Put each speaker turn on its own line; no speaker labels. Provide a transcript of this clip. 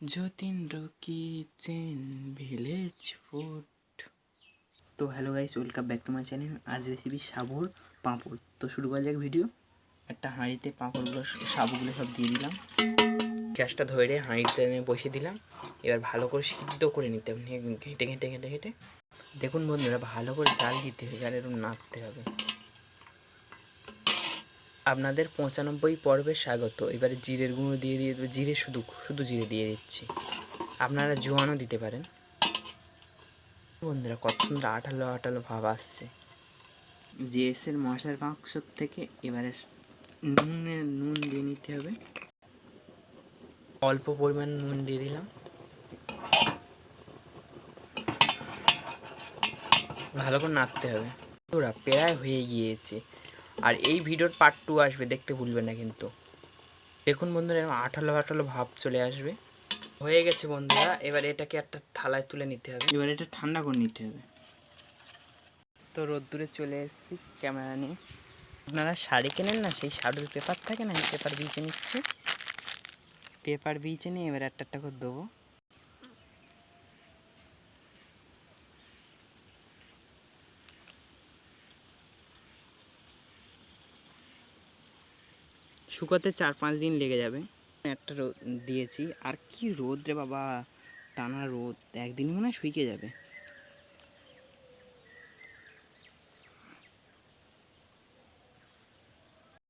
Jatindra kitchen village food তো hello guys welcome back to my channel আজ recipe সাবুর পাঁপড় তো শুরু করা যাক ভিডিও একটা হাঁড়িতে পাঁপড়গুলো সাবুগুলো সব দিয়ে দিলাম। গ্যাসটা ধরে হাঁড়িতে বসিয়ে দিলাম। এবার ভালো করে সিদ্ধ করে নিতে হবে। ঘেঁটে ঘেঁটে ঘেঁটে ঘেঁটে দেখুন বন্ধুরা ভালো করে জাল দিতে হবে জাল এরকম নাড়তে হবে। আপনাদের পঁচানব্বই পর্বে স্বাগত। এবারে জিরের গুঁড়ো দিয়ে দিয়ে দেবে। জিরে শুধু শুধু জিরে দিয়ে দিচ্ছি। আপনারা জোয়ানও দিতে পারেন। বন্ধুরা, কত সুন্দর আঠালো আঠালো ভাব আসছে। জিএসের মশার বাক্স থেকে এবারে নুনের নুন দিয়ে নিতে হবে। অল্প পরিমাণ নুন দিয়ে দিলাম। ভালো করে নাড়তে হবে। ওরা প্রায় হয়ে গিয়েছে। আর এই ভিডিওর পার্ট টু আসবে দেখতে ভুলবেন না কিন্তু। দেখুন বন্ধুরা এরকম আঠালো আঠালো ভাব চলে আসবে। হয়ে গেছে বন্ধুরা এবার এটাকে একটা থালায় তুলে নিতে হবে। এবার এটা ঠান্ডা করে নিতে হবে। তো রোদ্দুরে চলে এসেছি ক্যামেরা নিয়ে। আপনারা শাড়ি কেনেন না সেই শাড়ির পেপার থাকে না পেপার বিছে নিচ্ছে। পেপার বিছে নিয়ে এবার একটা একটা করে দেবো। শুকাতে চার পাঁচ দিন লেগে যাবে। একটা রোদ দিয়েছি। আর কি রোদ রে বাবা! টানা রোদ। একদিন মনে হয় শুকিয়ে যাবে।